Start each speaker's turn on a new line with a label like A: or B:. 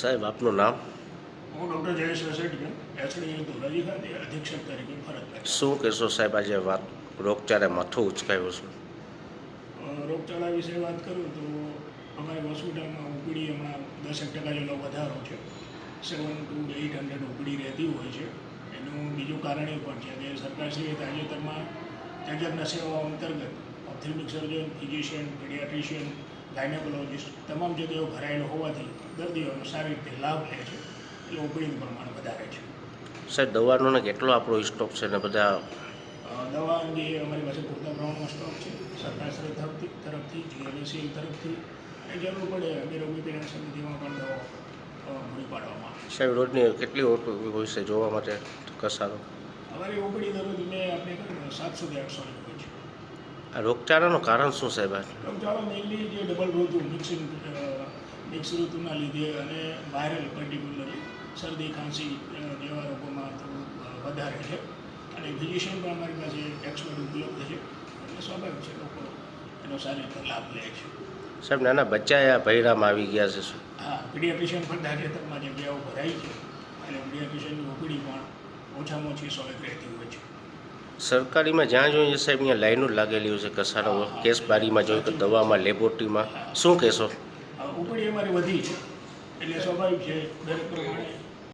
A: સાહેબ આપનું નામ?
B: હું ડૉક્ટર જયેશ વસેટિયા એસડી ધોરાજી ખાતે અધિક્ષક તરીકે ફરજ
A: શું કહેશો સાહેબ આજે વાત રોગચાળે માથું ઉચકાયું છે?
B: રોગચાળા વિશે વાત કરું તો અમારી હોસ્પિટલમાં ઓપીડી હમણાં દસેક ટકા જેટલો વધારો છે. Seven to eight hundred OPD રહેતી હોય છે. એનું બીજું કારણ એ પણ છે કે સરકારશ્રીએ તાજેતરમાં તજજ્ઞ સેવાઓ અંતર્ગત ophthalmic surgeon physician paediatrician gynaecologist તમામ જગ્યાઓ ભરાયેલો હોવાથી દર્દીઓનો સારી રીતે લાભ લે છે એટલે ઓપીડીનું પ્રમાણ વધારે છે.
A: સાહેબ દવાનો કેટલો આપણો સ્ટોક છે ને બધા?
B: દવા અંગે અમારી પાસે પૂરતા પ્રમાણમાં સ્ટોક છે. સરકારશ્રી તરફથી તરફથી જીએનએસીએલ તરફથી. જરૂર પડે નિરોગી પીડા સમિતિમાં પણ દવાઓ પૂરી પાડવામાં આવે
A: સાહેબ રોજની કેટલી ઓટો હોય છે? જોવા માટે કસારો?
B: અમારી ઓપીડી દરરોજ મેં આપણે સાતસોથી આઠસો
A: રોગચાળાનું કારણ શું સાહેબ
B: રોગચાળો મેઇનલી જે ડબલ ઋતુ મિક્સ મિક્સ ઋતુના લીધે અને વાયરલ પર્ટિક્યુલરલી શરદી ખાંસી જેવા રોગોમાં થોડું વધારે છે. અને ફિઝિશિયન પણ અમારી પાસે એક્સપર્ટ ઉપલબ્ધ છે. એટલે સ્વાભાવિક છે લોકો એનો સારી રીતે લાભ લે છે.
A: સાહેબ નાના બચ્ચા આ ભૈરામાં આવી ગયા છે શું?
B: હા પીડિયાટ્રિશિયન પણ તાજેતરમાં જગ્યાઓ ભરાઈ છે એટલે પીડિયાટ્રિશિયનની ઓપીડી પણ ઓછામાં ઓછી સો એક રહેતી હોય છે.
A: સરકારીમાં જ્યાં જોઈએ સાહેબ ત્યાં લાઈનો લાગેલી હોય છે કસારો કેસ બારીમાં જોઈએ કે દવામાં, લેબોરેટરીમાં. શું કહેશો?
B: ઉપડી અમારી વધી છે. એટલે સ્વાભાવિક છે, દરેક પ્રમાણે